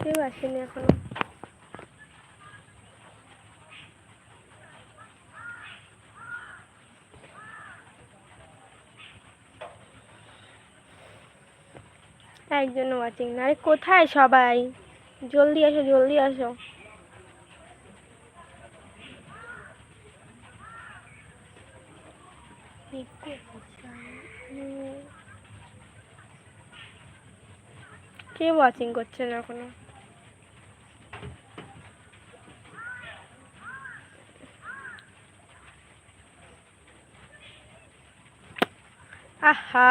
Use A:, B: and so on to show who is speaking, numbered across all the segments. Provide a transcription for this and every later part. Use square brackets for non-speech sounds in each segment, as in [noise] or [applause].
A: কেউ আসেনি এখনও। একজনও ওয়াচিং না কোথায় সবাই? জলদি আসো জলদি আসো। কে ওয়াচিং করছে না এখনও। আহা।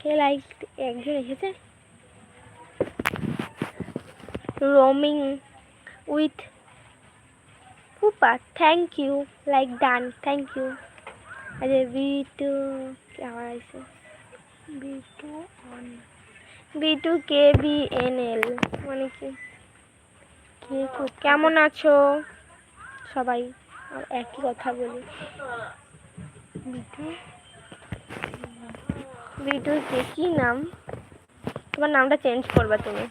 A: কে লাইক একজন এসেছে? Roaming with Pupa thank you like done thank you আরে বি টু কে আবার আছে বি টু অন বি টু কে বি এন এল মানে কি? কেমন আছো? সবাই একই কথা বলি। বিটু কে? কি নাম? তোমার নামটা চেঞ্জ করবা তুমি।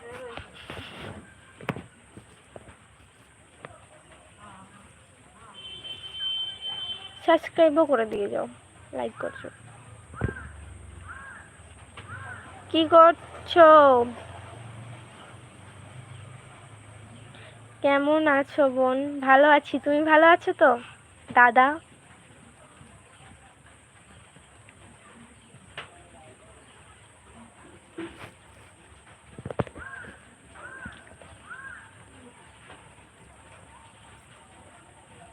A: সাবস্ক্রাইবও করে দিয়ে যাও। লাইক করছ। কি করছ? কেমন আছো বোন? ভালো আছি। তুমি ভালো আছো তো? দাদা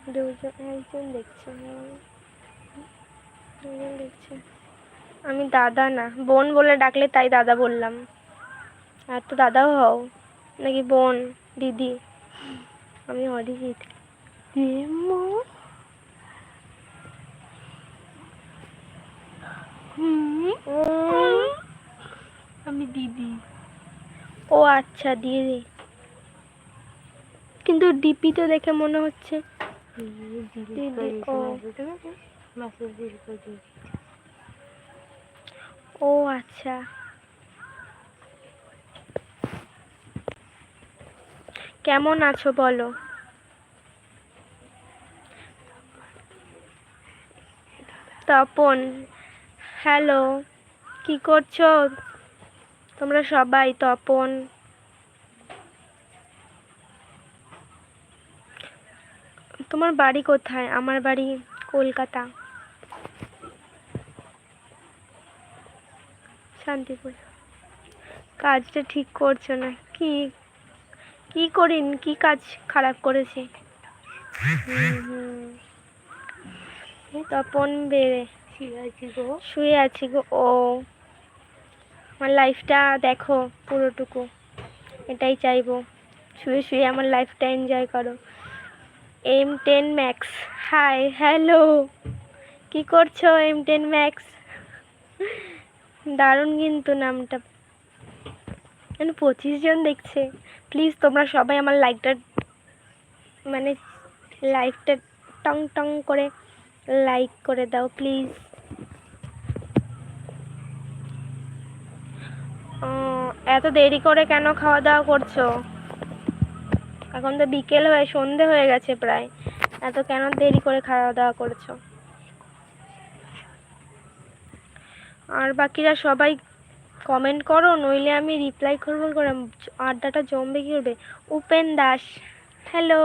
A: দুজন একজন দেখছে দুজন দেখছে। আমি দাদা না বোন বলে ডাকলে তাই দাদা বললাম। আর তো দাদাও হও নাকি বোন দিদি? আমি অরিজিৎ
B: আমি দিদি।
A: ও আচ্ছা দিদি। কিন্তু ডিপি তো দেখে মনে হচ্ছে ও। আচ্ছা কেমন আছো বলো তপন হ্যালো কি করছ তোমরা সবাই তপন তোমার বাড়ি কোথায়? আমার বাড়ি কলকাতা। শান্তিপুর। কাজটা ঠিক করছ না। কি কি করিন? কি কাজ খারাপ করেছি। তপন বেড়ে শুয়ে আছি গো। ও, আমার লাইফটা দেখো পুরোটুকু। এটাই চাইব। শুয়ে শুয়ে আমার লাইফটা এনজয় করো। M ten max hi hello কি করছ এম টেন ম্যাক্স দারুণ কিন্তু নামটা। মানে পঁচিশ জন দেখছে। প্লিজ তোমরা সবাই আমার লাইকটা মানে লাইকটা টং টং করে লাইক করে দাও প্লিজ এত দেরি করে কেন খাওয়া দাওয়া করছ? এখন তো বিকেল হয়ে, সন্ধে হয়ে গেছে প্রায়। এত কেন দেরি করে খাওয়া দাওয়া করছ? আর বাকিরা সবাই কমেন্ট করো, নইলে আমি রিপ্লাই করব করে। আড্ডাটা জমবে কি করবে? উপেন দাস হ্যালো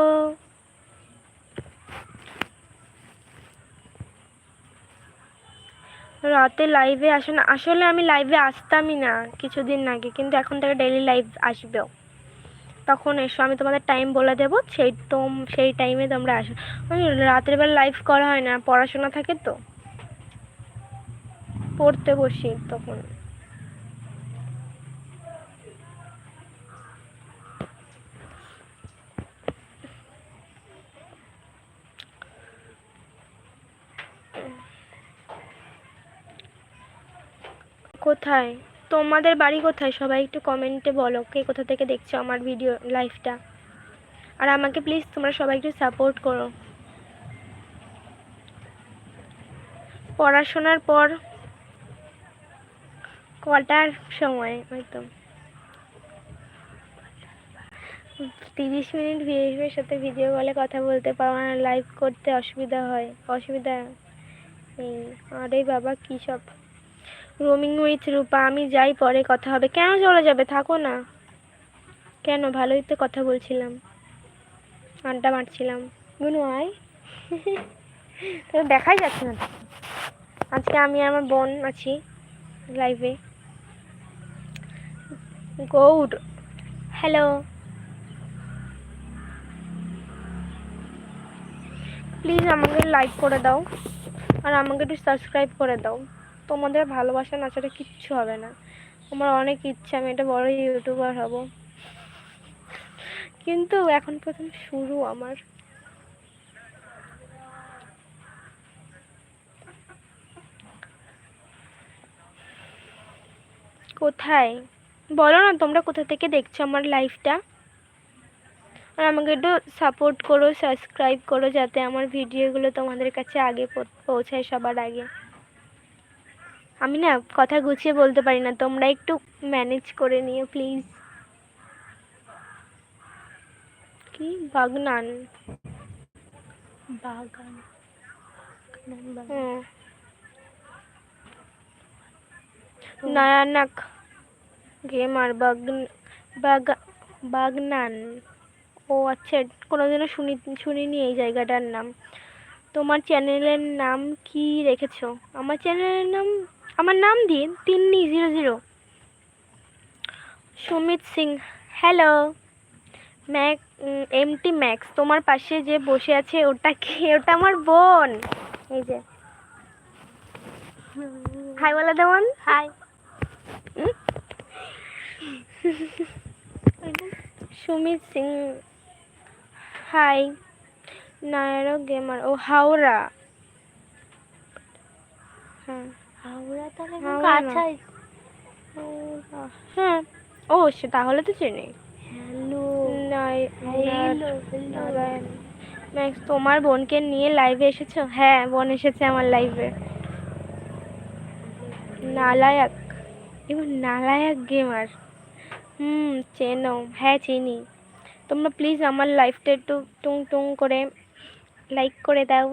A: রাতে লাইভে আসো না। আসলে আমি লাইভে আসতামই না কিছুদিন আগে, কিন্তু এখন থেকে ডেলি লাইভ আসবেও। তখন এসো, আমি তোমাদের টাইম বলে দেবো, সেই তোম, সেই টাইমে তোমরা আসো। ওই রাতের বেলা লাইভ করা হয় না, পড়াশোনা থাকে তো। পড়তে বসি তখন। কোথায়? তোমাদের বাড়ি কোথায়? সবাই একটু কমেন্টে বলো, কে কোথা থেকে দেখছ আমার ভিডিও লাইভটা আর আমাকে প্লিজ তোমরা সবাই একটু সাপোর্ট করো। পড়াশোনার পর কটার সময়? হয়তো তিরিশ মিনিট ভিএসের সাথে ভিডিও কলে কথা বলতে পারো না লাইভ করতে অসুবিধা হয়। অসুবিধা। নেই আরে বাবা, কী সব রোমিং উইথ রূপা, আমি যাই, পরে কথা হবে। কেন চলে যাবে? থাকো না। কেন? ভালোই তো কথা বলছিলাম। আড্ডা মারছিলাম। গুনু আয়। তো দেখাই যাচ্ছে না। আজকে আমি আমার বোন আছি লাইভে গৌড়। হ্যালো প্লিজ আমাকে লাইক করে দাও। আর আমাকে একটু সাবস্ক্রাইব করে দাও। তোমাদের ভালোবাসা না ছাড়া কিচ্ছু হবে না। আমার অনেক ইচ্ছা, আমি একটা বড় ইউটিউবার হব। কিন্তু এখন প্রথম শুরু আমার। কোথায়? বলো না, তোমরা কোথা থেকে দেখছ আমার লাইফটা আর আমাকে একটু সাপোর্ট করো সাবস্ক্রাইব করো, যাতে আমার ভিডিওগুলো তোমাদের কাছে আগে পৌঁছায় সবার আগে। আমি না কথা গুছিয়ে বলতে পারি না তোমরা একটু ম্যানেজ করে নিও প্লিজ কি? বাগনান।
B: বাগান।
A: হুম। নয়ানক। গেমার বাগন বাগা- বাগনান। ও আচ্ছা কোনোদিনও শুনি শুনিনি এই জায়গাটার নাম। তোমার চ্যানেলের নাম কি রেখেছো? আমার চ্যানেলের নাম আমার নাম দিন Tinni zero zero. Sumit Singh hello Mac MT max তোমার পাশে যে বসে আছে ওটা কি? ওটা আমার বোন। এই যে। হাই বলে দেওয়ান।
B: হাই
A: সুমিত সিং হাই নায়রো গেমার ও হাওড়া। হ্যাঁ।
B: হাওড়া তাহলে কাছাই।
A: হ্যাঁ ও সে তাহলে তো চিনি।
B: হ্যালো।
A: ম্যাক্স তোমার বোনকে নিয়ে লাইভে এসেছ? হ্যাঁ বোন এসেছে আমার লাইভে নালায়াক। এবার নালায়াক গেমার হুম চেনো হ্যাঁ চিনি। তোমরা প্লিজ আমার লাইফটা একটু টুং টুং করে লাইক করে দাও।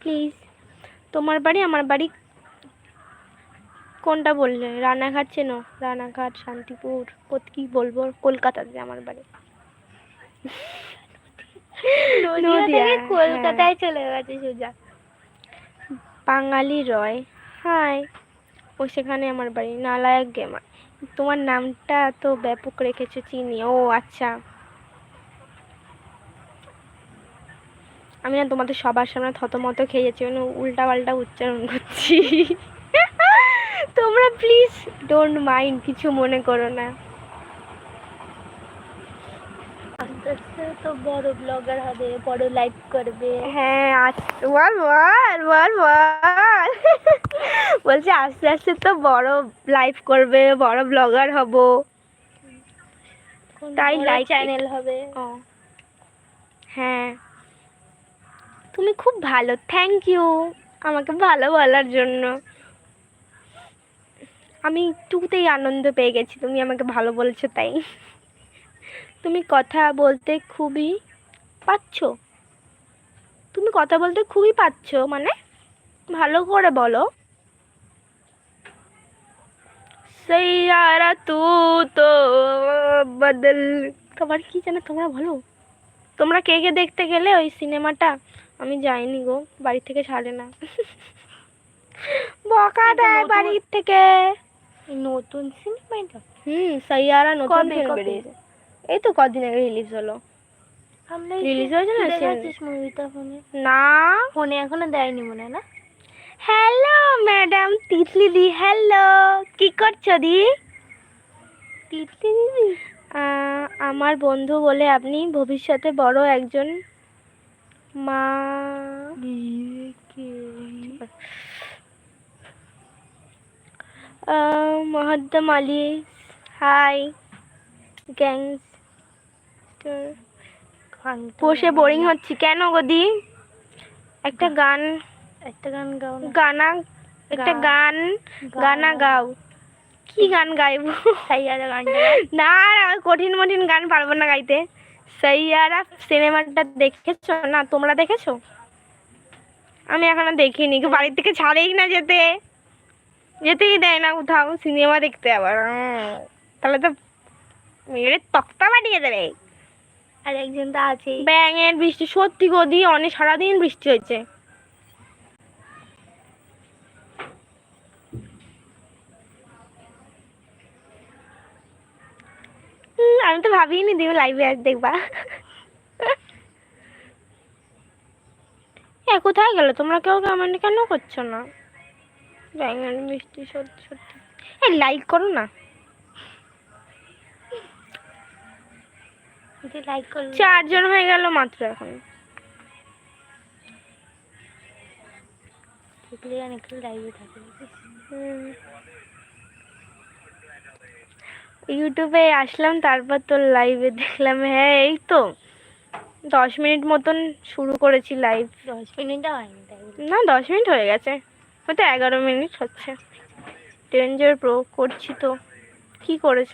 A: প্লিজ তোমার বাড়ি আমার বাড়ি কোনটা বললে? রানাঘাট চেনো? রানাঘাট শান্তিপুর কোথ কি বলব? কলকাতাতে আমার বাড়ি।
B: থেকে
A: হ্যাঁ।
B: কলকাতায় চলে গেছে সোজা।
A: বাঙালি রয়। হাই। ও সেখানে আমার বাড়ি নালায়ক গেমার তোমার নামটা তো ব্যাপক রেখেছো চিনি। ও আচ্ছা। আমি না তোমাদের সবার সামনে থতমত খেয়ে যাচ্ছি মানে উল্টা পাল্টা উচ্চারণ করছি। তোমরা প্লিজ ডোন্ট মাইন্ড কিছু মনে করো না।
B: আস্তে আস্তে তো বড় ব্লগার হবে বড় লাইভ করবে।
A: হ্যাঁ [laughs] বলছে আস্তে আস্তে তো বড় লাইভ করবে বড় ব্লগার হব। তাই like
B: চ্যানেল হবে।
A: হ্যাঁ। তুমি খুব ভালো থ্যাংক ইউ আমাকে ভালো বলার জন্য। আমি একটুতেই আনন্দ পেয়ে গেছি তুমি আমাকে ভালো বলছো তাই। তুমি কথা বলতে খুবই পাচ্ছ তুমি কথা বলতে খুবই পাচ্ছ মানে ভালো করে বলো। সৈয়ারা তু তো বদল। তোমার কি জানো তোমরা বলো। তোমরা কে কে দেখতে গেলে ওই সিনেমাটা? আমি যাইনি গো বাড়ি থেকে ছাড়ে না। [laughs] বকা দেয় বাড়ির থেকে।
B: নতুন সিনেমা এটা?
A: হুম সৈয়ারা নতুন
B: কবে?
A: বেরিয়েছে এই তো কদিন আগে রিলিজ হলো। Release হয়েছে না সে-
B: দেখাচ্ছিস মুভিটা ফোনে
A: না।
B: ফোনে এখনও দেয়নি মনে হয় না?
A: হ্যালো ম্যাডাম তিতলি দি হ্যালো কি করছ দি?
B: তিতলি দিদি?
A: আমার বন্ধু বলে আপনি ভবিষ্যতে বড় একজন মা আহ, মহাদ্দাম আলী হাই গ্যাংস্টার বসে বোরিং হচ্ছি। কেন গদি একটা গান।
B: একটা গান গাও
A: গানা একটা গান গানা গাও। কি গান গাইবো?
B: সাইয়ারা গানটা
A: না না কঠিন মঠিন গান পারব না গাইতে। সাইয়ারা সিনেমাটা দেখেছ না? তোমরা দেখেছ? আমি এখনও দেখিনি। বাড়ির থেকে ছাড়েই না যেতে। যেতেই দেয় না কোথাও সিনেমা দেখতে আবার তাহলে তো মেরে তক্তা বানিয়ে দেবে।
B: আর একজন তো আছেই।
A: ব্যাঙের বৃষ্টি সত্যি গদি অনেক সারাদিন বৃষ্টি হয়েছে। আমি তো ভাবিনি দিও লাইভে আজ দেখবা। কোথায় গেল? তোমরা কেউ কমেন্ট কেন করছ না? ব্যাঙের বৃষ্টি সত্যি সত্যি। এই লাইক করো না।
B: লাইক করল
A: চারজন হয়ে গেল মাত্র এখন। ইউটিউবে আসলাম তারপর তোর লাইভে দেখলাম। হ্যাঁ এই তো। দশ মিনিট মতন শুরু করেছি লাইভ
B: দশ বলে।
A: না দশ মিনিট হয়ে গেছে। হয়তো এগারো মিনিট হচ্ছে। ডেঞ্জার প্রো করছি তো। কি করেছ?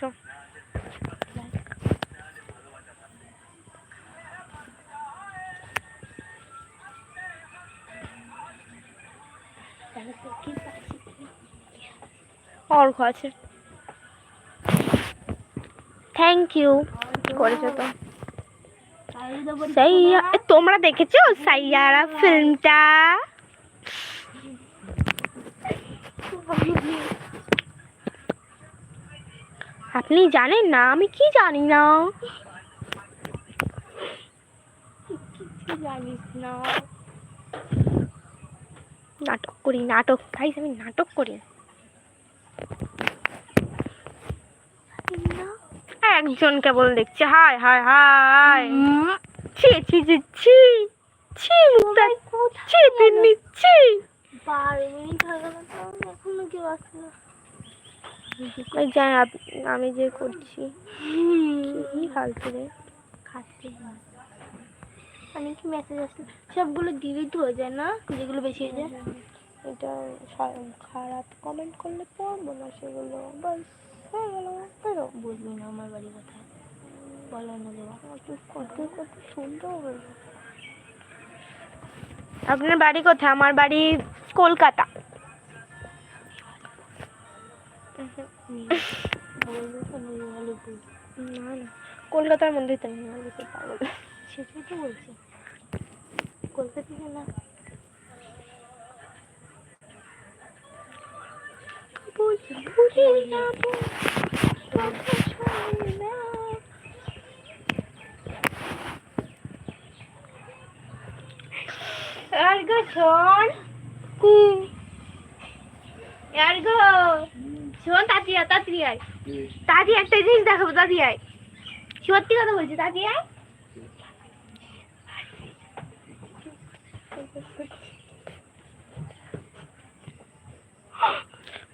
A: অর্ঘ আছে। থ্যাংক ইউ করেছ তো? সাইয়া। তোমরা দেখেছ? সাইয়ারা ফিল্মটা আপনি জানেন না আমি কি জানি না
B: জানিস না
A: নাটক করি নাটক গাইস আমি নাটক করি একজন কেবল দেখছে হায় হায় হায় ছি ছি ছি ছি ছি ছি ছি
B: বারো মিনিট হয়ে গেল তো এখনও কেউ আসলো
A: ওই জানি আমি যে করছি। কি ফালতু রে।
B: খাচ্ছে অনেক মেসেজ আসলো। সবগুলো ডিলিট হয়ে যায় না? যেগুলো বেশি হয়ে যায়?
A: এটা খারাপ কমেন্ট করলে পড়ব না সেগুলো। বাস হয়ে গেল বেরো।
B: বুঝবি না আমার বাড়ি কোথায় বলো না দেওয়া
A: তুই কত কত শুনতেও বলব আপনার বাড়ি কোথায়? আমার বাড়ি কলকাতা। কলকাতার মধ্যেই তো পাগল।
B: সেটাই তো বলছি। কলকাতা না।
A: বুঝি না। আর গো শোন
B: কি
A: আর গো শোন তাড়াতাড়ি আয়, তাড়াতাড়ি আয় তাড়াতাড়ি একটা জিনিস দেখাবো তাড়াতাড়ি আয় সত্যি কথা বলছি তাড়াতাড়ি আয়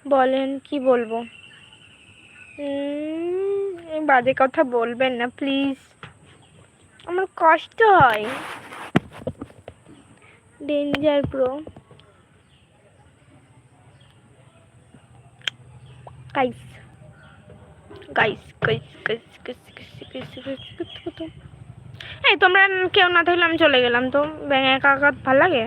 A: বলেন কি বলব? উম, এই বাজে কথা বলবেন না প্লিজ আমার কষ্ট হয়। Danger pro guys guys guys guys guys guys এই, তোমরা কেউ না থাকলে আমি চলে গেলাম তো। ব্যাঙে একা ভালো লাগে?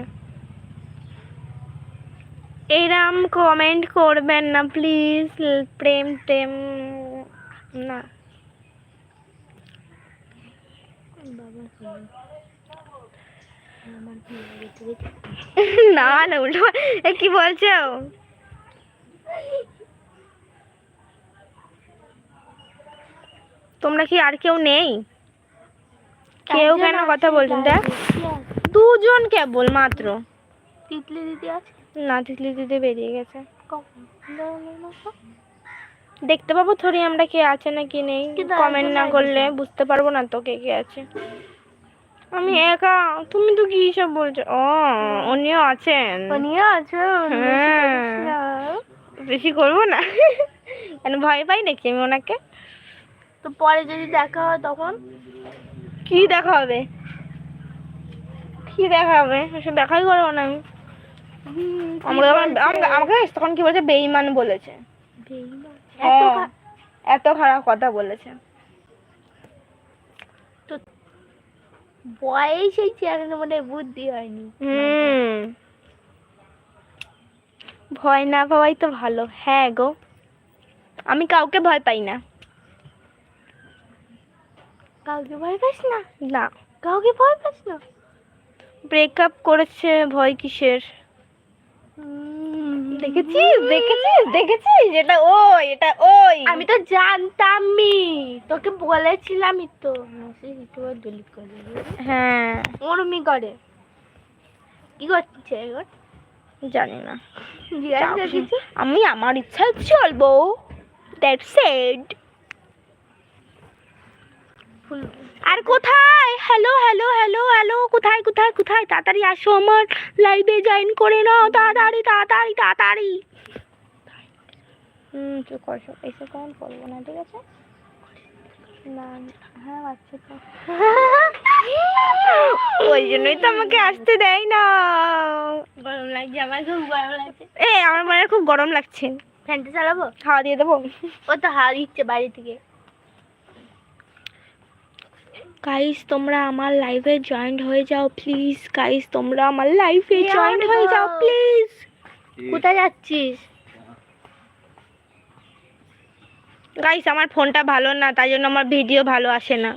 A: এরম কমেন্ট করবেন না প্লিজ প্রেম প্রেম, না।
B: বাবা [laughs]
A: না না উল্টো। এ কি বলছো? তোমরা কি আর কেউ নেই? কেউ কেন কথা বলছেন দেখ। দুজন কেবল মাত্র।
B: তিতলি দিদি আছে?
A: না তিতলি দিদি বেরিয়ে গেছে। দেখতে পাবো থরি আমরা কে আছে না কি নেই। কমেন্ট না করলে বুঝতে পারব না তো কে কে আছে। আমি একা? তুমি তো কি সব বলছো? ও উনিও আছেন।
B: উনিও আছে বেশি
A: হ্যাঁ। বেশি করব না। কেন ভয় পাই নাকি আমি ওনাকে?
B: তো পরে যদি দেখা হয় তখন?
A: কি দেখা হবে? কি দেখা হবে? এসব দেখাই করব না আমি। আমাকে তখন কি বলছে? বেইমান বলেছে। হ্যাঁ, এত খারাপ কথা বলেছে
B: তো বয়স হয়েছে এখনও মনে বুদ্ধি হয়নি।
A: হুম। ভয় না পাওয়াই তো ভালো। হ্যাঁ গো। আমি কাউকে ভয় পাই না।
B: কাউকে ভয় পাস না?
A: না।
B: কাউকে ভয় পাস না?
A: ব্রেকআপ করেছে ভয় কিসের? দেখেছিস? দেখেছিস? দেখেছিস? এটা ওই এটা ওই।
B: আমি তো জানতামই। তোকে বলেছিলামই তো। মেসেজ ইউটিউবে ডিলিট করে
A: হ্যাঁ।
B: ওরমি করে কি করছে এখন
A: জানি না। আমি আমার ইচ্ছায় চলবো। দ্যাটস ইট আর কোথায়? হ্যালো হ্যালো হ্যালো হ্যালো কোথায় কোথায় কোথায়? তাড়াতাড়ি আসো আমার লাইভে জয়েন করে নাও তাড়াতাড়ি তাড়াতাড়ি তাড়াতাড়ি। হুম চুপ করছ এসে কখন করব না ঠিক আছে? না হ্যাঁ আচ্ছা তো। ওই জন্যই তো আমাকে আসতে দেয় না।
B: গরম লাগছে আমার খুব গরম লাগছে।
A: এ আমার মনে খুব গরম লাগছে।
B: ফ্যানটা চালাবো?
A: হাওয়া দিয়ে দেবো।
B: ও তো হাওয়া দিচ্ছে বাড়ি থেকে।
A: গাইস তোমরা আমার লাইভে জয়েন্ট হয়ে যাও প্লিজ গাইস তোমরা আমার লাইভে
B: Join
A: জয়েন্ট হয়ে যাও। প্লিজ
B: কোথায় যাচ্ছিস?
A: গাইস আমার ফোনটা ভালো না তাই জন্য আমার ভিডিও ভালো আসে না।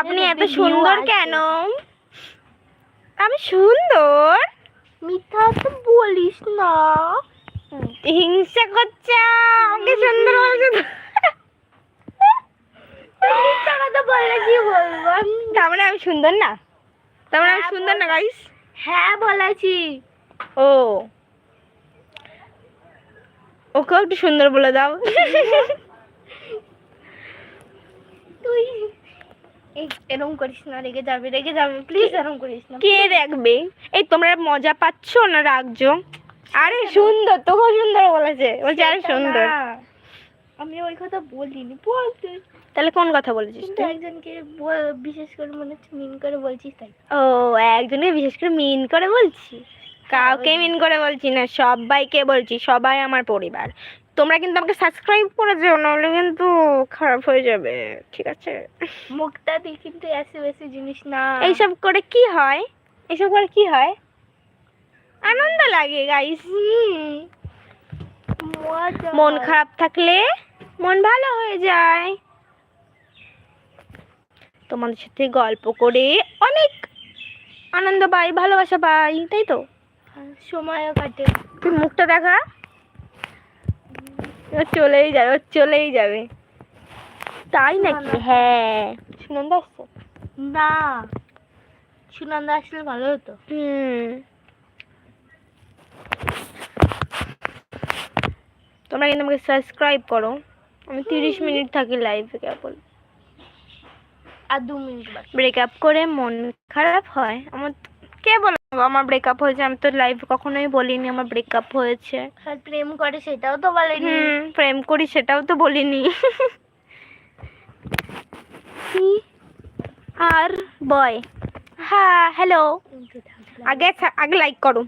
A: আপনি এত সুন্দর। কেন? আমি সুন্দর?
B: মিথ্যা তো বলিস না।
A: হিংসা করছে আমাকে সুন্দর বলছে।
B: মিথ্যা
A: আমি সুন্দর না আমি সুন্দর না গাইস
B: হ্যাঁ বলেছি
A: ও ওকেও একটু সুন্দর বলে দাও
B: তুই করিস না রেগে যাবে রেগে যাবে প্লিজ এরকম করিস না
A: কে রাখবে এই তোমরা মজা পাচ্ছ না রাখছো আরে সুন্দর তোকেও সুন্দর বলেছে বলছে আরে সুন্দর।
B: আমি ওই কথা বলিনি, বল তুই
A: তাহলে কোন কথা বলেছিস
B: কিন্তু
A: তুই?
B: একজনকে বিশেষ করে মনে হচ্ছে মিন করে বলছিস তাই।
A: ও একজনকে বিশেষ করে মিন করে বলছি? কাউকে মিন করে বলছি না সবাইকে বলছি সবাই আমার পরিবার। তোমরা কিন্তু আমাকে সাবস্ক্রাইব করে যেও নাহলে কিন্তু খারাপ হয়ে যাবে ঠিক আছে?
B: মুখটা দিয়ে কিন্তু এসে বেশি জিনিস না।
A: এইসব করে কি হয়? এইসব করে কি হয়? আনন্দ লাগে গাইস মন খারাপ থাকলে মন ভালো হয়ে যায়। তোমাদের সাথে গল্প করে অনেক আনন্দ পাই ভালোবাসা পাই তাই তো?
B: আর সময়ও কাটে।
A: তুই মুখটা দেখা। ও চলেই যাবে ও চলেই যাবে। তাই নাকি। হ্যাঁ। সুনন্দ আসছে?
B: না। সুনন্দা আসলে ভালো হতো।
A: হুম। তোমরা কিন্তু আমাকে সাবস্ক্রাইব করো। আমি তিরিশ মিনিট থাকি লাইভে কেবল।
B: আর দু মিনিট
A: ব্রেকআপ করে মন খারাপ হয়। আমার কে বলো আমার ব্রেকআপ হয়েছে। আমি তো লাইভ কখনোই বলিনি আমার ব্রেকআপ হয়েছে।
B: আর প্রেম করে সেটাও তো বলেনি।
A: প্রেম করি সেটাও তো বলিনি? আর বয় হ্যাঁ হ্যালো আগে আগে লাইক করো।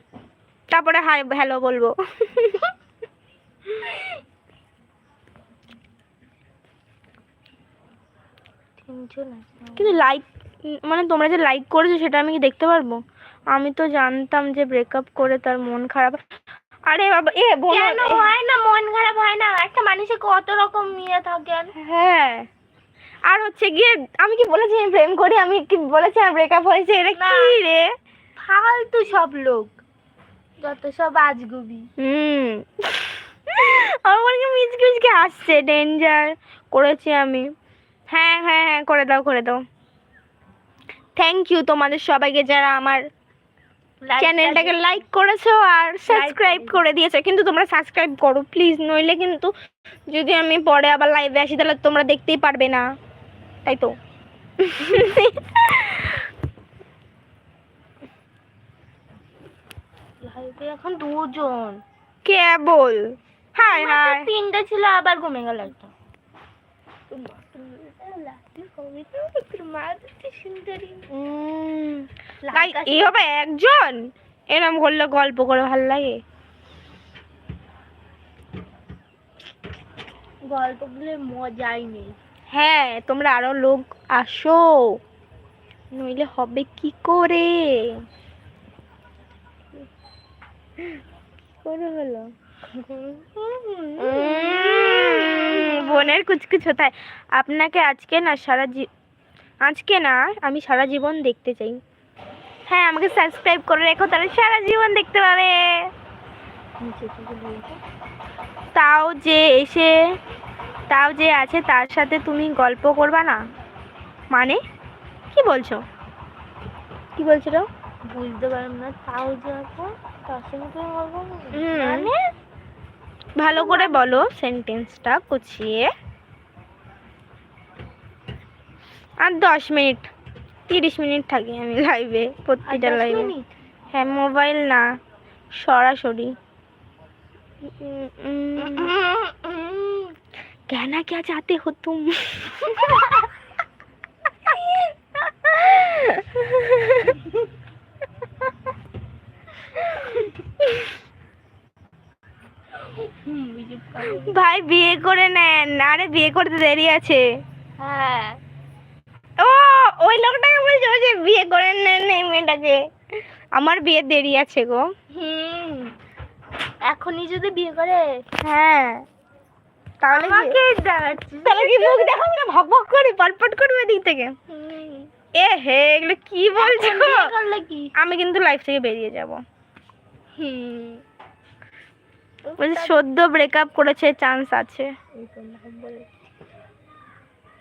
A: তারপরে হাই হ্যালো বলব [laughs]
B: টেনশন আছে
A: কিন্তু লাইক মানে তোমরা যে লাইক করেছ সেটা আমি কি দেখতে পারব? আমি তো জানতাম যে ব্রেকআপ করে তার মন খারাপ। আরে বাবা এ
B: কেন? হয় না মন খারাপ হয় না। একটা মানুষে কত রকম ইয়ে থাকে।
A: হ্যাঁ। আর হচ্ছে গিয়ে আমি কি বলেছি আমি প্রেম করি আমি কি বলেছি আমার ব্রেকআপ হয়েছে? এটা। কি রে?
B: ফালতু সব লোক। যত সব আজগুবি।
A: হুম। আমার মনে হয় মিচকে মিচকে আসছে ডেঞ্জার করেছি আমি। হ্যাঁ হ্যাঁ হ্যাঁ করে দাও করে দাও। থ্যাংক ইউ তোমাদের সবাইকে যারা আমার চ্যানেলটাকে লাইক করেছ আর সাবস্ক্রাইব করে দিয়েছ। কিন্তু তোমরা সাবস্ক্রাইব করো প্লিজ নইলে কিন্তু যদি আমি পরে আবার লাইভে আসি তাহলে তোমরা দেখতেই পারবে না। তাই তো?
B: লাইভে এখন দুজন।
A: কেবল হাই
B: আমার
A: হাই
B: তিনটে ছিল আবার ঘুমে গেল একটা সুন্দরী।
A: গাই এই হবে একজন? এরম করলে গল্প করে ভালো লাগে।
B: গল্পগুলো মজাই নেই।
A: হ্যাঁ তোমরা আরও লোক আসো। নইলে হবে কি করে? কি করে হলো? বোনের কুচকুচ হতায়। আপনাকে আজকে না সারা আজকে না আমি সারা জীবন দেখতে চাই। হ্যাঁ আমাকে সাবস্ক্রাইব করে রেখো তাহলে সারা জীবন দেখতে পাবে। তাও যে এসে তাও যে আছে তার সাথে তুমি গল্প করবা না? মানে? কি বলছো? কি বলছো?
B: বুঝতে পারলাম না তাও যে আছে তার সঙ্গে তুমি গল্প করবে? মানে?
A: ভালো করে বলো সেন্টেন্সটা গুছিয়ে আর দশ মিনিট তিরিশ মিনিট থাকি আমি লাইভে
B: আর
A: প্রতিটা
B: দশ
A: লাইভে
B: মিনিট?
A: হ্যাঁ মোবাইল না সরাসরি উম, উম, कहना क्या चाहते हो तुम ভাই বিয়ে করে নেন। আরে বিয়ে করতে দেরি আছে।
B: হ্যাঁ।
A: ও ওই লোকটাকে বলছে যে বিয়ে করে নেন এই মেয়েটাকে। আমার বিয়ে দেরি আছে গো।
B: হুম। এখনই যদি বিয়ে করে?
A: হ্যাঁ। তাহলে কি-
B: আমাকে দেখাচ্ছিস?
A: তাহলে কি মুখ দেখাবো না? ভক ভক করে পটপট করবে দিক থেকে। এ হে এগুলো কি বলছো?
B: এখন কি?
A: আমি কিন্তু লাইফ থেকে বেরিয়ে যাব।
B: হুম।
A: বলছে সদ্য ব্রেকআপ করেছে চান্স আছে।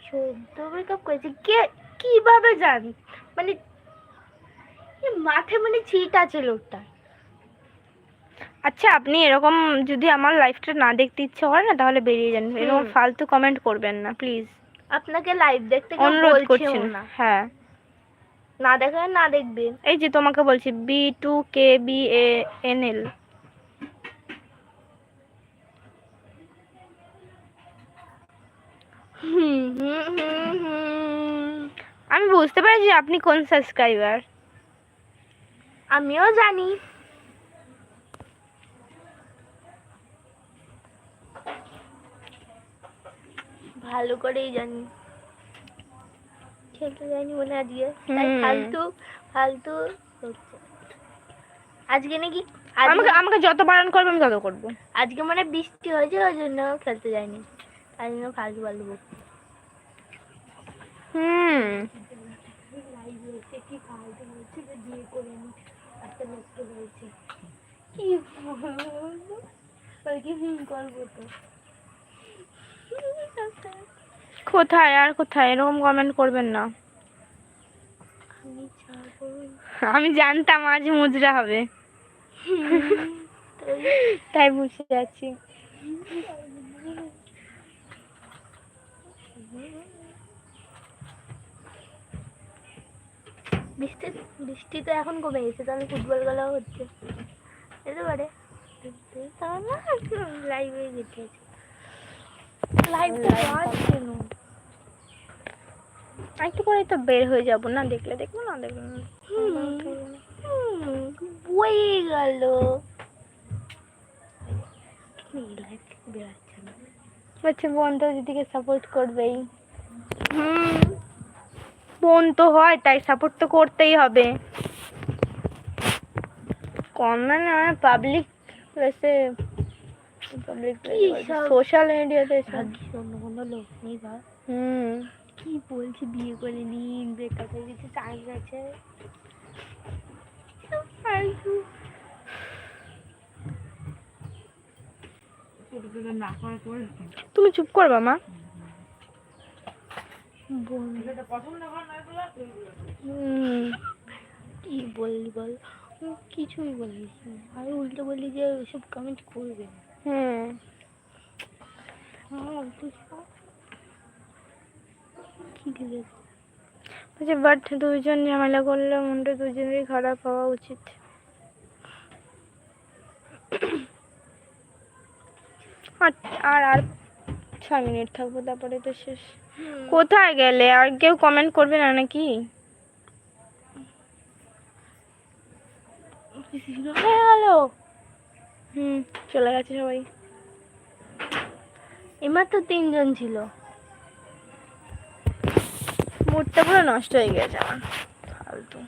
B: সদ্য ব্রেকআপ করেছে? কে কীভাবে জান? মানে মাথায় মানে ছিট আছে লোকটা
A: আচ্ছা আপনি এরকম যদি আমার লাইফটা না দেখতে ইচ্ছে হয় না তাহলে বেরিয়ে যান। এরকম ফালতু কমেন্ট করবেন না প্লিজ
B: আপনাকে লাইভ দেখতে
A: অনুরোধ করছি
B: না।
A: হ্যাঁ।
B: না দেখা না দেখবেন
A: এই যে তোমাকে বলছি B two K
B: B A N L [laughs]
A: আমি বুঝতে পেরেছি আপনি কোন সাবস্ক্রাইবার
B: আমিও জানি। ভালো করেই জানি। খেলতে জানি মনে আজকে। তাই ফালতু ফালতু আজকে নাকি?
A: আমাকে আমাকে যত বারণ করবে আমি তত করব।
B: আজকে মানে বৃষ্টি হয়েছে ওই জন্য খেলতে যাইনি। তাই জন্য ফালতু ফালতু।
A: হুম। কোথায় আর কোথায়? এরকম কমেন্ট করবেন না।
B: আমি
A: জানতাম আজ মুজরা হবে।
B: তাই
A: তাই বুঝে যাচ্ছি।
B: বৃষ্টি বৃষ্টি তো এখন কমে গেছে তাহলে ফুটবল খেলাও হচ্ছে। যেতে পারে। লাইভে যেতে আছে লাইভ তো আসছে না।
A: আর একটু পরেই তো বের হয়ে যাব না দেখলে দেখব না দেখব না।
B: বই গেল। বেড়াচ্ছে না?
A: বলছে বোন দিদিকে সাপোর্ট করবেই।
B: হুম।
A: বোন তো হয় তাই সাপোর্ট তো করতেই হবে। মানে পাবলিক প্লেসে পাবলিক
B: কি
A: সোশ্যাল মিডিয়াতে
B: ভাগ্যিস অন্য কোনো লোক নেই ভাব
A: হুম।
B: কি বলছি বিয়ে করে নিন ব্রেকআপ হয়ে গেছে চান্স আছে
A: তুমি চুপ করবা মা।
B: কি বললি বল? কিছুই বলিস না। আর উল্টো বললি যে ওইসব কমেন্ট করবে হ্যাঁ।
A: বলছে বাট দুইজন ঝামেলা করলে মনটা দুজনেরই খারাপ হওয়া উচিত। আর- আর আর ছয় মিনিট থাকব তারপরে তো শেষ। কোথায় গেলে? আর কেউ কমেন্ট করবে না নাকি?
B: হয়ে গেল।
A: হুম, চলে গেছে সবাই।
B: তো তিনজন ছিল।
A: মুডটা পুরো নষ্ট হয়ে গেছে আমার। ফালতু।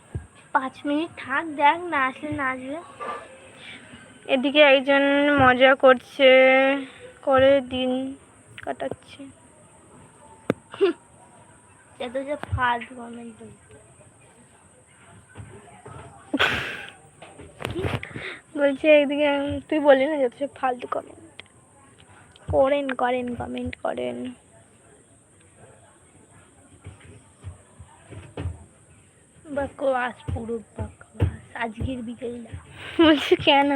B: পাঁচ মিনিট থাক, দেখ না আসলে না আসবে
A: এদিকে একজন মজা করছে, করে দিন কাটাচ্ছে। বলছে। তুই না ফালতু কমেন্ট করেন করেন কমেন্ট করেন।
B: বাকওয়াস পুরো বাকওয়াস আজকের বিকেলটা।
A: বলছে কেন?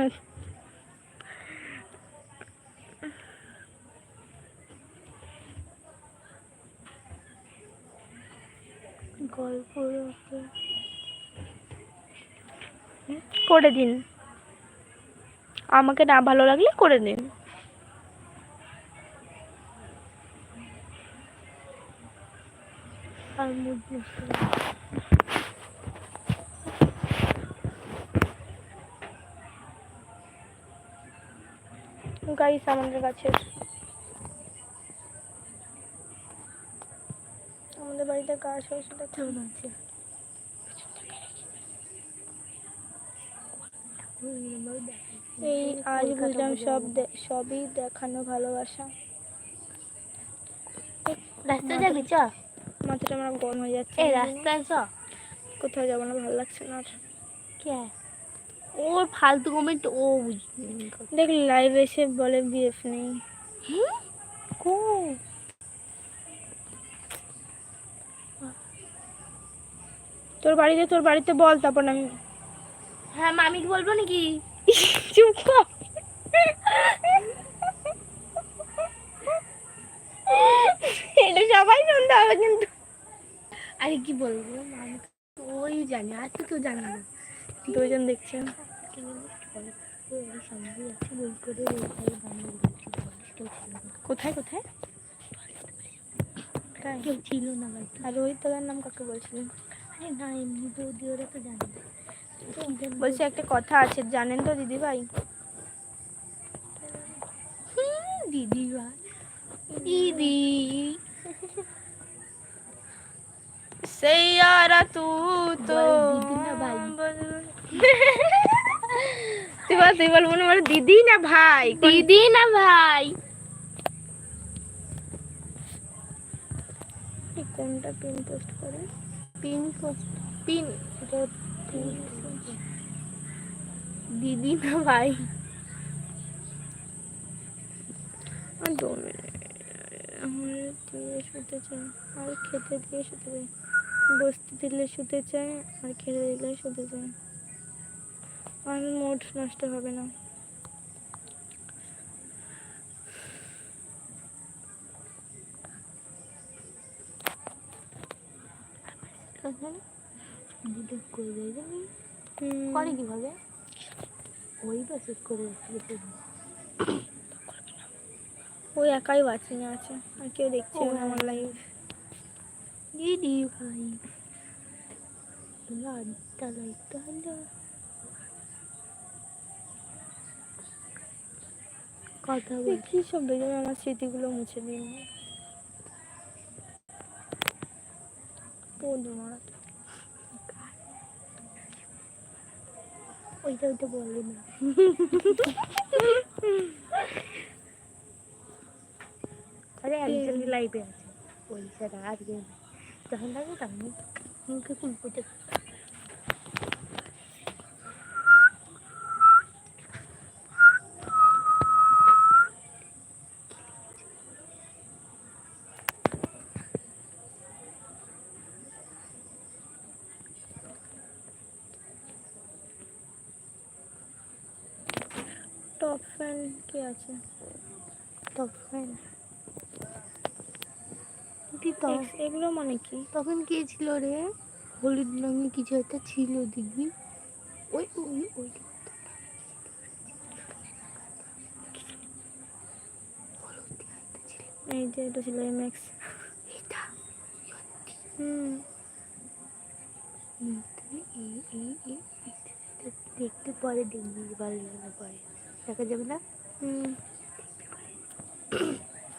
B: গল্প
A: করে দিন। আমাকে না ভালো লাগলে করে দিন।
B: আর
A: গাইস আমাদের গাছের আমাদের বাড়িতে গাছ হয়েছে দেখো
B: চল আছে
A: এই আজ বুঝলাম সব সবই দেখানো ভালোবাসা।
B: রাস্তায় যাবি চ?
A: মাথাটা আমার গরম হয়ে যাচ্ছে।
B: এই রাস্তায় চ।
A: কোথাও যাব না ভালো লাগছে না আর।
B: কে? ওর ফালতু কমেন্ট ও বুঝ-
A: দেখ লাইভ এসে বলে বিএফ নেই।
B: কো?
A: তোর বাড়িতে তোর বাড়িতে বল তারপর আমি
B: হ্যাঁ মামিকে বলব নাকি? [laughs]
A: চুপ কর। এটা সবাই শুনতে হবে কিন্তু।
B: আরে কি বলব মামি ওই জানি আর তো কেউ জানে না।
A: দুজন দেখছে। কোথায় কোথায়?
B: কেউ ছিল না
A: আর রোহিত দাদার নাম কাকে বলছিলেন?
B: না এমনি তো ওরা তো জানে না। তো ওদের
A: বলছে একটা কথা আছে জানেন তো দিদি ভাই
B: দিদি। ভাই দিদি
A: সেইয়ারা তু। তো
B: দিদি না ভাই।
A: তুই বল তুই বল মনে দিদি না ভাই?
B: দিদি না ভাই।
A: কোনটা পিন পোস্ট করে
B: পিন পিন দিদি না ভাই?
A: দু দিয়ে শুতে চাই আর খেতে দিয়ে শুতে চাই বসতে দিলে শুতে চাই আর খেতে দিলে শুতে চাই আর মুড নষ্ট হবে না
B: দিদি করে দেয় করে কীভাবে ওই চেক করে
A: ওই একাই ওয়াচিং আছে। আর কেউ দেখছে না আমার লাইভ
B: দিদি ভাই। লাইটটা হলো কথা বল।
A: কি সব দেখে আমার স্মৃতিগুলো মুছে দিন
B: ওইটা ওইটা বললি না। আরে একজন লাইভে আছে। ওই সারা আজকে যখন থাকে তখন মুখে কুলপোতে
A: টপ ফ্যান কি আছে
B: তখন
A: এক্স- এগুলো মানে কি
B: তখন কে ছিল রে হলুদ রঙের কিছু একটা ছিল দেখবি ওই ওই ওই
A: এই যে এটা ছিল
B: এটা
A: হুম
B: দেখতে পরে দেখবি ভালো লাগে পরে দেখা যাবে না
A: হুম